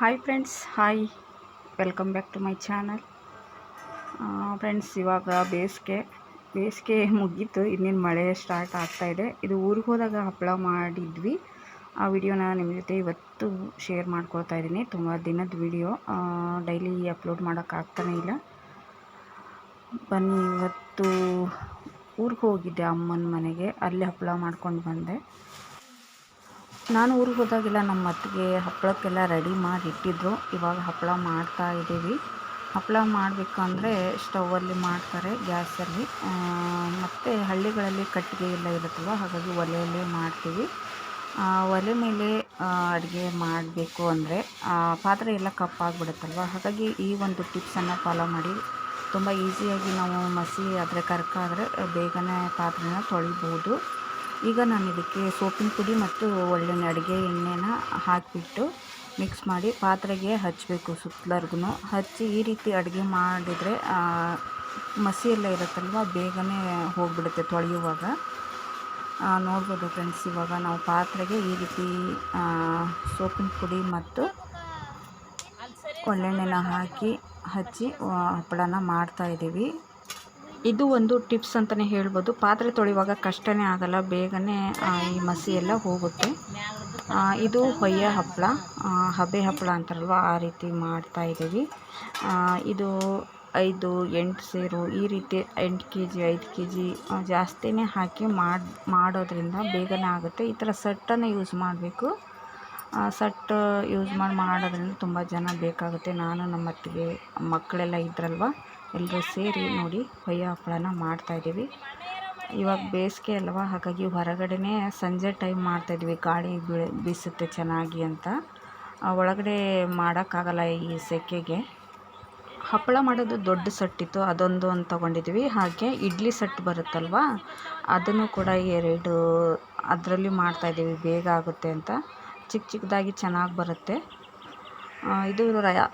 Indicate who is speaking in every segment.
Speaker 1: Hi friends hi welcome back to my channel friends ಇವಾಗ ಬೇಸಿಗೆ ಬೇಸಿಗೆ ಮುಗೀತು, ಇನ್ನೇನು ಮಳೆ ಸ್ಟಾರ್ಟ್ ಆಗ್ತಾಯಿದೆ ಇದು. ಊರಿಗೆ ಹೋದಾಗ ಹಪ್ಪಳ ಮಾಡಿದ್ವಿ. ಆ ವಿಡಿಯೋನ ನಿಮ್ಮ ಜೊತೆ ಇವತ್ತು ಶೇರ್ ಮಾಡ್ಕೊಳ್ತಾ ಇದ್ದೀನಿ ತುಂಬ ದಿನದ ವಿಡಿಯೋ. ಡೈಲಿ ಅಪ್ಲೋಡ್ ಮಾಡೋಕ್ಕಾಗ್ತಾನೇ ಇಲ್ಲ. ಬನ್ನಿ, ಇವತ್ತು ಊರಿಗೆ ಹೋಗಿದ್ದೆ ಅಮ್ಮನ ಮನೆಗೆ. ಅಲ್ಲಿ ಹಪ್ಪಳ ಮಾಡ್ಕೊಂಡು ಬಂದೆ. ನಾನು ಊರಿಗೆ ಹೋದಾಗೆಲ್ಲ ನಮ್ಮ ಅತ್ತಿಗೆ ಹಪ್ಪಳಕ್ಕೆಲ್ಲ ರೆಡಿ ಮಾಡಿ ಇಟ್ಟಿದ್ದರು ಇವಾಗ ಹಪ್ಪಳ ಮಾಡ್ತಾ ಇದ್ದೀವಿ. ಹಪ್ಪಳ ಮಾಡಬೇಕಂದ್ರೆ ಸ್ಟವಲ್ಲಿ ಮಾಡ್ತಾರೆ ಗ್ಯಾಸಲ್ಲಿ. ಮತ್ತು ಹಳ್ಳಿಗಳಲ್ಲಿ ಕಟ್ಟಿಗೆ ಎಲ್ಲ ಇರುತ್ತಲ್ವ, ಹಾಗಾಗಿ ಒಲೆಯಲ್ಲೇ ಮಾಡ್ತೀವಿ. ಒಲೆ ಮೇಲೆ ಅಡುಗೆ ಮಾಡಬೇಕು ಅಂದರೆ ಪಾತ್ರೆ ಎಲ್ಲ ಕಪ್ಪಾಗಿಬಿಡುತ್ತಲ್ವ, ಹಾಗಾಗಿ ಈ ಒಂದು ಟಿಪ್ಸನ್ನು ಫಾಲೋ ಮಾಡಿ. ತುಂಬ ಈಸಿಯಾಗಿ ನಾವು ಮಸಿ ಆದರೆ ಕರ್ಕಾದರೆ ಬೇಗನೆ ಪಾತ್ರೆನ ತೊಳಿಬೋದು. ಈಗ ನಾನು ಇದಕ್ಕೆ ಸೋಪಿನ ಪುಡಿ ಮತ್ತು ಒಳ್ಳೆಣ್ಣೆ ಅಡುಗೆ ಎಣ್ಣೆನ ಹಾಕಿಬಿಟ್ಟು ಮಿಕ್ಸ್ ಮಾಡಿ ಪಾತ್ರೆಗೆ ಹಚ್ಚಬೇಕು ಸುತ್ತಲರ್ಗು ಹಚ್ಚಿ ಈ ರೀತಿ ಅಡುಗೆ ಮಾಡಿದರೆ ಮಸಿ ಎಲ್ಲ ಇರುತ್ತಲ್ವ, ಬೇಗನೆ ಹೋಗಿಬಿಡುತ್ತೆ ತೊಳೆಯುವಾಗ. ನೋಡ್ಬೋದು ಫ್ರೆಂಡ್ಸ್ ಇವಾಗ ನಾವು ಪಾತ್ರೆಗೆ ಈ ರೀತಿ ಸೋಪಿನ ಪುಡಿ ಮತ್ತು ಒಳ್ಳೆಣ್ಣೆನ ಹಾಕಿ ಹಚ್ಚಿ ಹಪ್ಪಳನ ಮಾಡ್ತಾಯಿದ್ದೀವಿ ಇದು ಒಂದು ಟಿಪ್ಸ್ ಅಂತಲೇ ಹೇಳ್ಬೋದು. ಪಾತ್ರೆ ತೊಳೆಯುವಾಗ ಕಷ್ಟನೇ ಆಗಲ್ಲ, ಬೇಗನೆ ಈ ಮಸಿ ಎಲ್ಲ ಹೋಗುತ್ತೆ. ಇದು ಹೊಯ್ಯ ಹಪ್ಪಳ ಹಬೆ ಹಪ್ಪಳ ಅಂತಾರಲ್ವ, ಆ ರೀತಿ ಮಾಡ್ತಾ ಇದ್ದೀವಿ. ಇದು ಐದು, ಎಂಟು ಸೇರು, ಈ ರೀತಿ ಎಂಟು ಕೆ ಜಿ ಐದು ಕೆ ಜಿ ಜಾಸ್ತಿನೇ ಹಾಕಿ ಮಾಡಿ, ಮಾಡೋದ್ರಿಂದ ಬೇಗನೆ ಆಗುತ್ತೆ. ಈ ಥರ ಸಟ್ಟನ್ನು ಯೂಸ್ ಮಾಡಬೇಕು. ಸಟ್ ಯೂಸ್ ಮಾಡಿ, ಮಾಡೋದ್ರಿಂದ ತುಂಬ ಜನ ಬೇಕಾಗುತ್ತೆ. ನಾನು ನಮ್ಮ ಅತ್ತಿಗೆ ಮಕ್ಕಳೆಲ್ಲ ಇದ್ರಲ್ವ. ಎಲ್ಲರೂ ಸೇರಿ ನೋಡಿ ಹೊಯ್ಯ ಹಪ್ಪಳನ ಮಾಡ್ತಾಯಿದ್ದೀವಿ ಇವಾಗ ಬೇಸಿಗೆ ಅಲ್ವಾ? ಹಾಗಾಗಿ ಹೊರಗಡೆನೇ ಸಂಜೆ ಟೈಮ್ ಮಾಡ್ತಾಯಿದ್ವಿ ಗಾಳಿ ಬೀಸುತ್ತೆ ಚೆನ್ನಾಗಿ ಅಂತ. ಒಳಗಡೆ ಮಾಡೋಕ್ಕಾಗಲ್ಲ ಈ ಸೆಕೆಗೆ. ಹಪ್ಪಳ ಮಾಡೋದು ದೊಡ್ಡ ಸಟ್ಟಿತ್ತು. ಅದೊಂದು ಅಂತ ತೊಗೊಂಡಿದ್ವಿ ಹಾಗೆ ಇಡ್ಲಿ ಸಟ್ ಬರುತ್ತಲ್ವ? ಅದನ್ನು ಕೂಡ ಎರಡು, ಅದರಲ್ಲಿ ಮಾಡ್ತಾಯಿದ್ದೀವಿ ಬೇಗ ಆಗುತ್ತೆ ಅಂತ. ಚಿಕ್ಕ ಚಿಕ್ಕದಾಗಿ ಚೆನ್ನಾಗಿ ಬರುತ್ತೆ. ಇದು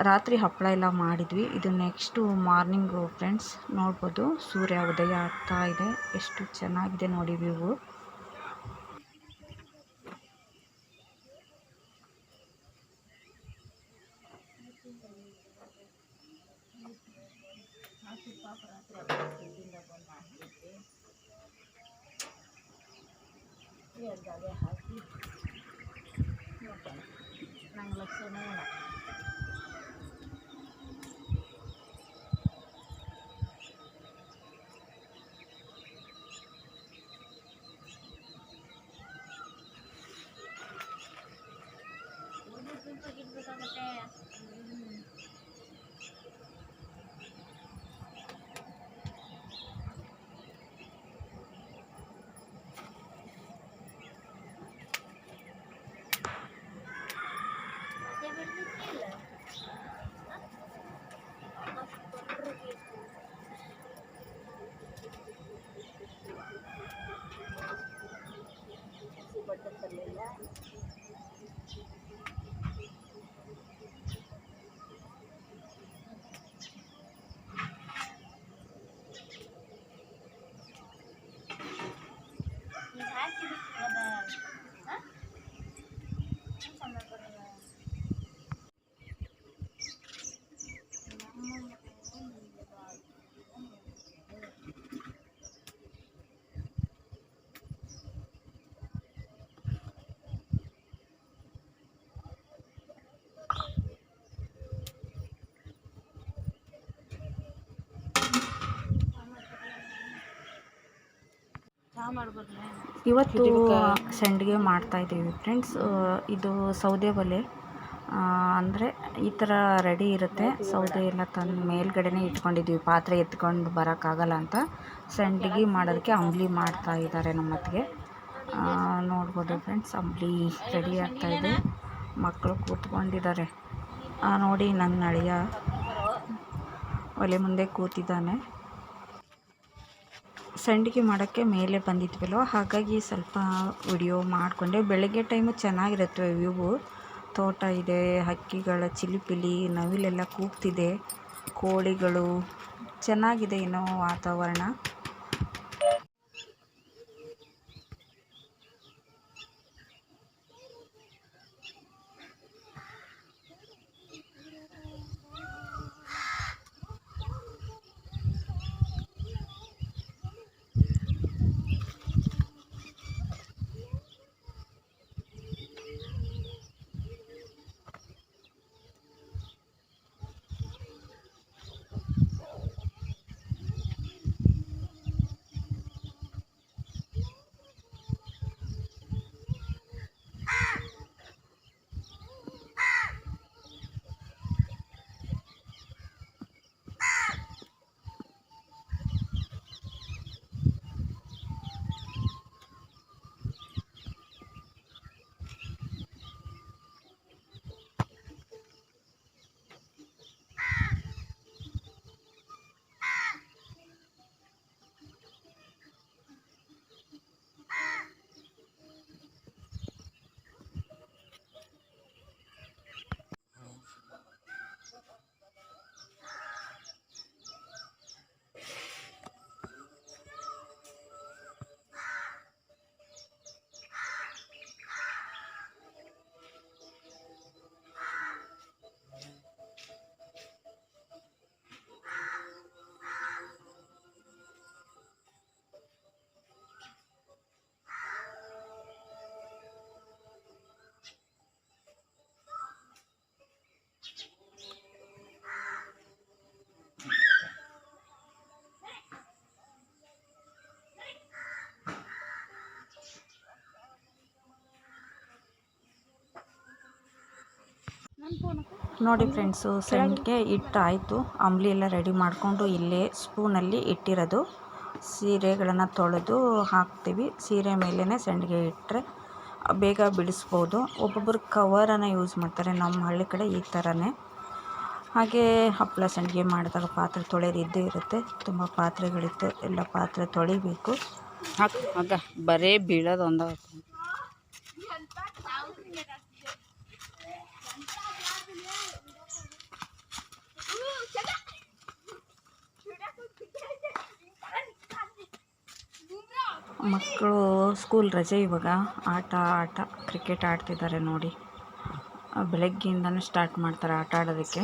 Speaker 1: ರಾತ್ರಿ ಹಪ್ಪಳ ಎಲ್ಲ ಮಾಡಿದ್ವಿ. ಇದು ನೆಕ್ಸ್ಟು ಮಾರ್ನಿಂಗು ಫ್ರೆಂಡ್ಸ್ ನೋಡ್ಬೋದು. ಸೂರ್ಯ ಉದಯ ಆಗ್ತಾ ಇದೆ. ಎಷ್ಟು ಚೆನ್ನಾಗಿದೆ ನೋಡಿ ವ್ಯೂ ಹಾಕಿ ಇಲ್ಲ ಇವತ್ತು ಸಂಡಿಗೆ ಮಾಡ್ತಾ ಇದ್ದೀವಿ ಫ್ರೆಂಡ್ಸ್ ಇದು ಸೌದೆ ಒಲೆ. ಅಂದರೆ ಈ ಥರ ರೆಡಿ ಇರುತ್ತೆ. ಸೌದೆ ಎಲ್ಲ ತಂದು ಮೇಲ್ಗಡೆನೇ ಇಟ್ಕೊಂಡಿದ್ದೀವಿ. ಪಾತ್ರೆ ಎತ್ಕೊಂಡು ಬರೋಕ್ಕಾಗಲ್ಲ ಅಂತ. ಸಂಡಿಗೆ ಮಾಡೋದಕ್ಕೆ ಅಂಬ್ಲಿ ಮಾಡ್ತಾ ಇದ್ದಾರೆ ನಮ್ಮ ಅತ್ತಿಗೆ. ನೋಡ್ಬೋದು ಫ್ರೆಂಡ್ಸ್ ಅಂಬ್ಲಿ ರೆಡಿ ಆಗ್ತಾಯಿದೆ ಮಕ್ಕಳು ಕೂತ್ಕೊಂಡಿದ್ದಾರೆ. ನೋಡಿ ನನ್ನ ಅಳಿಯ ಒಲೆ ಮುಂದೆ ಕೂತಿದ್ದಾನೆ. ಸಂಡಿಗೆ ಮಾಡೋಕ್ಕೆ ಮೇಲೆ ಬಂದಿದ್ವಲ್ವ, ಹಾಗಾಗಿ ಸ್ವಲ್ಪ ವಿಡಿಯೋ ಮಾಡಿಕೊಂಡೆ. ಬೆಳಗ್ಗೆ ಟೈಮು ಚೆನ್ನಾಗಿರುತ್ತೆ ವ್ಯೂವು ತೋಟ ಇದೆ, ಹಕ್ಕಿಗಳ ಚಿಲಿಪಿಲಿ, ನವಿಲೆಲ್ಲ ಕೂಗ್ತಿದೆ, ಕೋಳಿಗಳು. ಚೆನ್ನಾಗಿದೆ ಏನೋ ವಾತಾವರಣ. ನೋಡಿ ಫ್ರೆಂಡ್ಸು ಸಂಡಿಗೆ ಹಿಟ್ಟು ಆಯಿತು ಅಂಬ್ಲಿ ಎಲ್ಲ ರೆಡಿ ಮಾಡಿಕೊಂಡು ಇಲ್ಲೇ ಸ್ಪೂನಲ್ಲಿ ಇಟ್ಟಿರೋದು. ಸೀರೆಗಳನ್ನು ತೊಳೆದು ಹಾಕ್ತೀವಿ. ಸೀರೆ ಮೇಲೇ ಸಂಡಿಗೆ ಇಟ್ಟರೆ ಬೇಗ ಬಿಡಿಸ್ಬೋದು. ಒಬ್ಬೊಬ್ಬರು ಕವರನ್ನು ಯೂಸ್ ಮಾಡ್ತಾರೆ. ನಮ್ಮ ಹಳ್ಳಿ ಕಡೆ ಈ ಥರನೇ ಹಾಗೆ ಹಪ್ಪಳ ಸಂಡಿಗೆ ಮಾಡಿದಾಗ ಪಾತ್ರೆ ತೊಳೆಯೋದು ಇದ್ದೇ ಇರುತ್ತೆ. ತುಂಬ ಪಾತ್ರೆಗಳಿತ್ತು. ಎಲ್ಲ ಪಾತ್ರೆ ತೊಳಿಬೇಕು. ಬರೇ ಬೀಳೋದು ಒಂದ ಮಕ್ಕಳು ಸ್ಕೂಲ್ ರಜೆ ಇವಾಗ. ಆಟ ಆಟ ಕ್ರಿಕೆಟ್ ಆಡ್ತಿದ್ದಾರೆ ನೋಡಿ. ಬೆಳಗ್ಗೆಯಿಂದನೂ ಸ್ಟಾರ್ಟ್ ಮಾಡ್ತಾರೆ ಆಟ ಆಡೋದಕ್ಕೆ.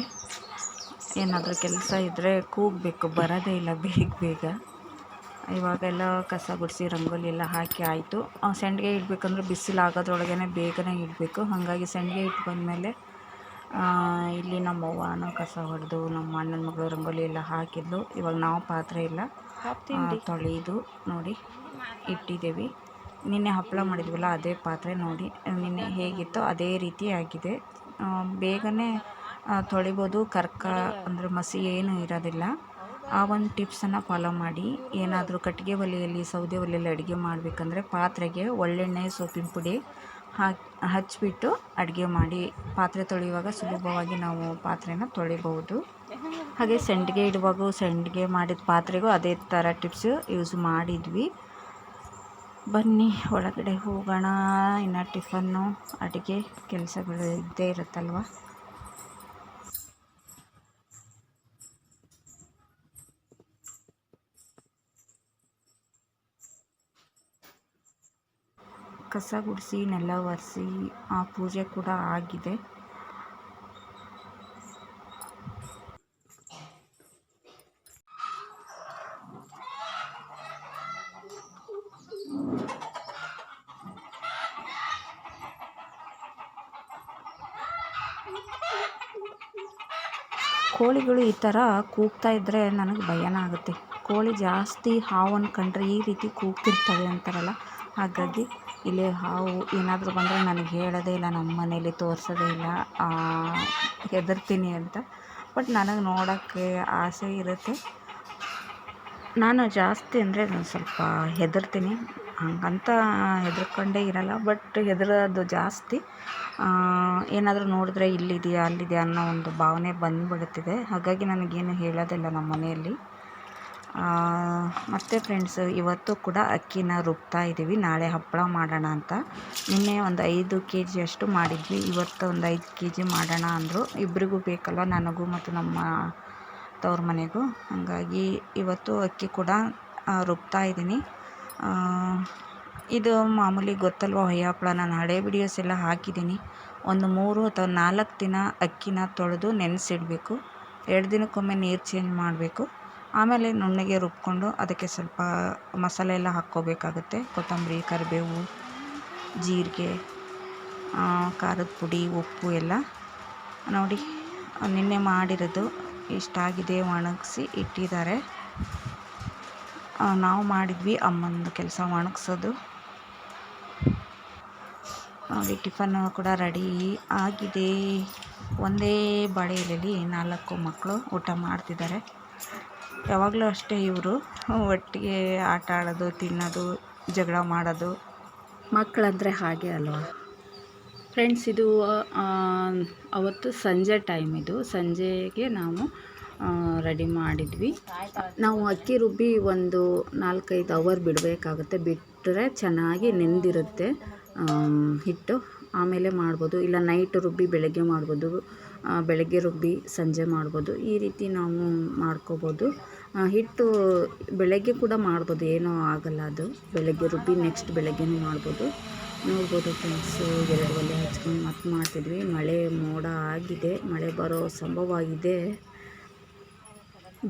Speaker 1: ಏನಾದರೂ ಕೆಲಸ ಇದ್ದರೆ ಕೂಗಬೇಕು, ಬರೋದೇ ಇಲ್ಲ ಬೇಗ ಬೇಗ. ಇವಾಗೆಲ್ಲ ಕಸ ಗುಡಿಸಿ, ರಂಗೋಲಿ ಎಲ್ಲ ಹಾಕಿ ಆಯಿತು. ಸಂಡಿಗೆ ಇಡಬೇಕಂದ್ರೆ ಬಿಸಿಲು ಆಗೋದ್ರೊಳಗೇ ಬೇಗನೆ ಇಡಬೇಕು. ಹಾಗಾಗಿ ಸಂಡಿಗೆ ಇಟ್ಟು ಬಂದಮೇಲೆ ಇಲ್ಲಿ ನಮ್ಮ ಅವ್ವನ ಕಸ ಹೊಡೆದು ನಮ್ಮ ಅಣ್ಣನ ಮಗಳು ರಂಗೋಲಿ ಎಲ್ಲ ಹಾಕಿದ್ಲು. ಇವಾಗ ನಾವು ಪಾತ್ರೆ ಇಲ್ಲ. ತೊಳೆದು ನೋಡಿ ಇಟ್ಟಿದ್ದೀವಿ. ನಿನ್ನೆ ಹಪ್ಪಳ ಮಾಡಿದ್ವಲ್ಲ ಅದೇ ಪಾತ್ರೆ ನೋಡಿ ನಿನ್ನೆ ಹೇಗಿತ್ತೋ ಅದೇ ರೀತಿ ಆಗಿದೆ. ಬೇಗನೆ ತೊಳಿಬೋದು. ಕರ್ಕ ಅಂದರೆ ಮಸಿ ಏನೂ ಇರೋದಿಲ್ಲ. ಆ ಒಂದು ಟಿಪ್ಸನ್ನು ಫಾಲೋ ಮಾಡಿ. ಏನಾದರೂ ಕಟ್ಟಿಗೆ ಒಲೆಯಲ್ಲಿ ಸೌದೆ ಒಲೆಯಲ್ಲಿ ಅಡುಗೆ ಮಾಡಬೇಕಂದ್ರೆ ಪಾತ್ರೆಗೆ ಒಳ್ಳೆಣ್ಣೆ ಸೋಪಿನ ಪುಡಿ ಹಾಕಿ ಹಚ್ಚಿಬಿಟ್ಟು ಅಡುಗೆ ಮಾಡಿ ಪಾತ್ರೆ ತೊಳೆಯುವಾಗ ಸುಲಭವಾಗಿ ನಾವು ಪಾತ್ರೆನ ತೊಳಿಬಹುದು. ಹಾಗೆ ಸಂಡಿಗೆ ಇಡುವಾಗೂ ಸಂಡಿಗೆ ಮಾಡಿದ ಪಾತ್ರೆಗೂ ಅದೇ ಥರ ಟಿಪ್ಸ್ ಯೂಸ್ ಮಾಡಿದ್ವಿ. ಬನ್ನಿ, ಒಳಗಡೆ ಹೋಗೋಣ. ಇನ್ನು ಟಿಫನ್ನು, ಅಡುಗೆ ಕೆಲಸಗಳು ಇದ್ದೇ ಇರುತ್ತಲ್ವ? ಕಸ ಗುಡಿಸಿ, ನೆಲ ಒರೆಸಿ, ಆ ಪೂಜೆ ಕೂಡ ಆಗಿದೆ. ಕೋಳಿಗಳು ಈ ಥರ ಕೂಗ್ತಾ ಇದ್ದರೆ ನನಗೆ ಭಯನ ಆಗುತ್ತೆ. ಕೋಳಿ ಜಾಸ್ತಿ ಹಾವನ್ನು ಕಂಡ್ರೆ ಈ ರೀತಿ ಕೂಗ್ತಿರ್ತವೆ ಅಂತಾರಲ್ಲ. ಹಾಗಾಗಿ ಇಲ್ಲಿ ಹಾವು ಏನಾದರೂ ಬಂದರೆ ನನಗೆ ಹೇಳೋದೇ ಇಲ್ಲ ನಮ್ಮ ಮನೇಲಿ ತೋರಿಸೋದೇ ಇಲ್ಲ ಹೆದರ್ತೀನಿ ಅಂತ. ಬಟ್ ನನಗೆ ನೋಡೋಕ್ಕೆ ಆಸೆ ಇರುತ್ತೆ. ನಾನು ಜಾಸ್ತಿ ಅಂದರೆ ನಾನು ಸ್ವಲ್ಪ ಹೆದರ್ತೀನಿ. ಹಂಗಂತ ಹೆದರ್ಕೊಂಡೇ ಇರೋಲ್ಲ ಬಟ್ ಹೆದರೋದು ಜಾಸ್ತಿ. ಏನಾದರೂ ನೋಡಿದ್ರೆ ಇಲ್ಲಿದೆಯಾ, ಅಲ್ಲಿದೆಯಾ ಅನ್ನೋ ಒಂದು ಭಾವನೆ ಬಂದುಬಿಡುತ್ತಿದೆ ಹಾಗಾಗಿ ನನಗೇನು ಹೇಳೋದಿಲ್ಲ ನಮ್ಮ ಮನೆಯಲ್ಲಿ. ಮತ್ತು ಫ್ರೆಂಡ್ಸ್ ಇವತ್ತು ಕೂಡ ಅಕ್ಕಿನ ರುಬ್ತಾ ಇದ್ದೀವಿ ನಾಳೆ ಹಪ್ಪಳ ಮಾಡೋಣ ಅಂತ. ನಿನ್ನೆ ಒಂದು ಐದು ಕೆ ಜಿಯಷ್ಟು ಮಾಡಿದ್ವಿ. ಇವತ್ತು ಒಂದು ಐದು ಕೆ ಜಿ ಮಾಡೋಣ ಅಂದರು. ಇಬ್ಬರಿಗೂ ಬೇಕಲ್ಲ, ನನಗೂ ಮತ್ತು ನಮ್ಮ ತವ್ರ ಮನೆಗೂ. ಹಾಗಾಗಿ ಇವತ್ತು ಅಕ್ಕಿ ಕೂಡ ರುಬ್ತಾ ಇದ್ದೀನಿ ಇದು ಮಾಮೂಲಿ ಗೊತ್ತಲ್ವ ಹೊಯ್ಯ ಹಪ್ಪಳ ನಾನು ಹಳೆ ವಿಡಿಯೋಸ್ ಎಲ್ಲ ಹಾಕಿದ್ದೀನಿ ಒಂದು ಮೂರು ಅಥವಾ ನಾಲ್ಕು ದಿನ ಅಕ್ಕಿನ ತೊಳೆದು ನೆನೆಸಿಡಬೇಕು. ಎರಡು ದಿನಕ್ಕೊಮ್ಮೆ ನೀರು ಚೇಂಜ್ ಮಾಡಬೇಕು. ಆಮೇಲೆ ನುಣ್ಣಗೆ ರುಬ್ಕೊಂಡು ಅದಕ್ಕೆ ಸ್ವಲ್ಪ ಮಸಾಲೆ ಎಲ್ಲ ಹಾಕ್ಕೋಬೇಕಾಗುತ್ತೆ. ಕೊತ್ತಂಬರಿ, ಕರಿಬೇವು, ಜೀರಿಗೆ ಖಾರದ ಪುಡಿ, ಉಪ್ಪು ಎಲ್ಲ. ನೋಡಿ, ನಿನ್ನೆ ಮಾಡಿರೋದು ಇಷ್ಟಾಗಿದೆ ಒಣಗಿಸಿ ಇಟ್ಟಿದ್ದಾರೆ. ನಾವು ಮಾಡಿದ್ವಿ, ಅಮ್ಮಂದು ಕೆಲಸ ಒಣಗಿಸೋದು. ನೋಡಿ, ಟಿಫನ್ ಕೂಡ ರೆಡಿ ಆಗಿದೆ. ಒಂದೇ ಬಾಳೆ ಎಲೆಯಲ್ಲಿ ನಾಲ್ಕು ಮಕ್ಕಳು ಊಟ ಮಾಡ್ತಿದ್ದಾರೆ. ಯಾವಾಗಲೂ ಅಷ್ಟೇ ಇವರು. ಒಟ್ಟಿಗೆ ಆಟ ಆಡೋದು, ತಿನ್ನೋದು, ಜಗಳ ಮಾಡೋದು. ಮಕ್ಕಳಂದರೆ ಹಾಗೆ ಅಲ್ವಾ? ಫ್ರೆಂಡ್ಸ್ ಇದು ಅವತ್ತು ಸಂಜೆ ಟೈಮ್ ಇದು. ಸಂಜೆಗೆ ನಾವು ರೆಡಿ ಮಾಡಿದ್ವಿ. ನಾವು ಅಕ್ಕಿ ರುಬ್ಬಿ ಒಂದು ನಾಲ್ಕೈದು ಅವರ್ ಬಿಡಬೇಕಾಗುತ್ತೆ. ಬಿಟ್ಟರೆ ಚೆನ್ನಾಗಿ ನೆಂದಿರುತ್ತೆ. ಹಿಟ್ಟು. ಆಮೇಲೆ ಮಾಡ್ಬೋದು. ಇಲ್ಲ ನೈಟ್ ರುಬ್ಬಿ ಬೆಳಗ್ಗೆ ಮಾಡ್ಬೋದು. ಬೆಳಗ್ಗೆ ರುಬ್ಬಿ ಸಂಜೆ ಮಾಡ್ಬೋದು. ಈ ರೀತಿ ನಾವು ಮಾಡ್ಕೋಬೋದು. ಹಿಟ್ಟು ಬೆಳಗ್ಗೆ ಕೂಡ ಮಾಡ್ಬೋದು. ಏನೂ ಆಗಲ್ಲ ಅದು. ಬೆಳಗ್ಗೆ ರುಬ್ಬಿ ನೆಕ್ಸ್ಟ್ ಬೆಳಗ್ಗೆನೂ ಮಾಡ್ಬೋದು. ನೋಡ್ಬೋದು ಫ್ರೆಂಡ್ಸು ಎರಡು ಒಲೆ ಹಚ್ಕೊಂಡು ಮತ್ತೆ ಮಾಡ್ತಿದ್ವಿ. ಮಳೆ ಮೋಡ ಆಗಿದೆ. ಮಳೆ ಬರೋ ಸಂಭವ ಆಗಿದೆ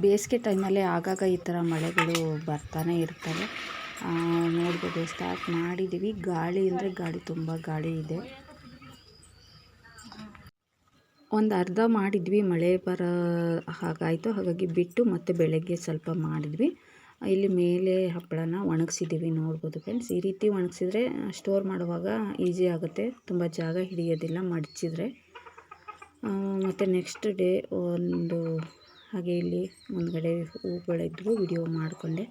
Speaker 1: ಬೇಸಿಗೆ ಟೈಮಲ್ಲಿ ಆಗಾಗ ಈ ಥರ ಮಳೆಗಳು ಬರ್ತಾನೆ ಇರ್ತವೆ. ನೋಡ್ಬೋದು ಸ್ಟಾರ್ಟ್ ಮಾಡಿದ್ದೀವಿ ಗಾಳಿ ಅಂದರೆ ಗಾಳಿ, ತುಂಬ ಗಾಳಿ ಇದೆ. ಒಂದು ಅರ್ಧ ಮಾಡಿದ್ವಿ, ಮಳೆ ಬರೋ ಹಾಗಾಯಿತು. ಹಾಗಾಗಿ ಬಿಟ್ಟು ಮತ್ತೆ ಬೆಳಗ್ಗೆ ಸ್ವಲ್ಪ ಮಾಡಿದ್ವಿ. ಇಲ್ಲಿ ಮೇಲೆ ಹಪ್ಪಳನ ಒಣಗಿಸಿದ್ದೀವಿ ನೋಡ್ಬೋದು ಫ್ರೆಂಡ್ಸ್ ಈ ರೀತಿ ಒಣಗಿಸಿದ್ರೆ ಸ್ಟೋರ್ ಮಾಡುವಾಗ ಈಸಿ ಆಗುತ್ತೆ. ತುಂಬ ಜಾಗ ಹಿಡಿಯೋದಿಲ್ಲ, ಮಡಚಿದ್ರೆ. ಮತ್ತು ನೆಕ್ಸ್ಟ್ ಡೇ ಒಂದು ಹಾಗೆ ಇಲ್ಲಿ ಮುಂದ್ಗಡೆ ಹೂಗಳಿದ್ವು ವಿಡಿಯೋ ಮಾಡಿಕೊಂಡೆ.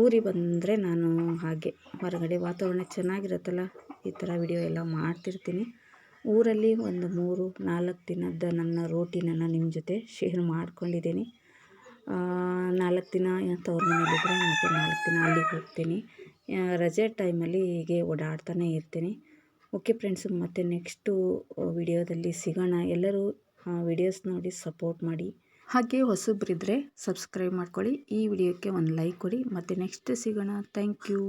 Speaker 1: ಊರಿಗೆ ಬಂದರೆ ನಾನು ಹಾಗೆ ಹೊರಗಡೆ ವಾತಾವರಣ ಚೆನ್ನಾಗಿರುತ್ತಲ್ಲ, ಈ ಥರ ವಿಡಿಯೋ ಎಲ್ಲ ಮಾಡ್ತಿರ್ತೀನಿ. ಊರಲ್ಲಿ ಒಂದು ಮೂರು ನಾಲ್ಕು ದಿನದ ನನ್ನ ರೋಟಿನನ್ನು ನಿಮ್ಮ ಜೊತೆ ಶೇರ್ ಮಾಡ್ಕೊಂಡಿದ್ದೀನಿ. ನಾಲ್ಕು ದಿನ ತವ್ರ ಮನೆಯಲ್ಲಿದ್ದರೆ ಮತ್ತೆ ನಾಲ್ಕು ದಿನ ಅಲ್ಲಿಗೆ ಹೋಗ್ತೀನಿ. ರಜೆ ಟೈಮಲ್ಲಿ ಹೀಗೆ ಓಡಾಡ್ತಾನೆ ಇರ್ತೀನಿ. ಓಕೆ ಫ್ರೆಂಡ್ಸ್, ಮತ್ತು ನೆಕ್ಸ್ಟು ವಿಡಿಯೋದಲ್ಲಿ ಸಿಗೋಣ. ಎಲ್ಲರೂ ವಿಡಿಯೋಸ್ ನೋಡಿ ಸಪೋರ್ಟ್ ಮಾಡಿ. ಹಾಗೆ ಹೊಸಬ್ರಿದ್ದರೆ ಸಬ್ಸ್ಕ್ರೈಬ್ ಮಾಡ್ಕೊಳ್ಳಿ. ಈ ವಿಡಿಯೋಕ್ಕೆ ಒಂದು ಲೈಕ್ ಕೊಡಿ. ಮತ್ತು ನೆಕ್ಸ್ಟ್ ಸಿಗೋಣ. Thank you.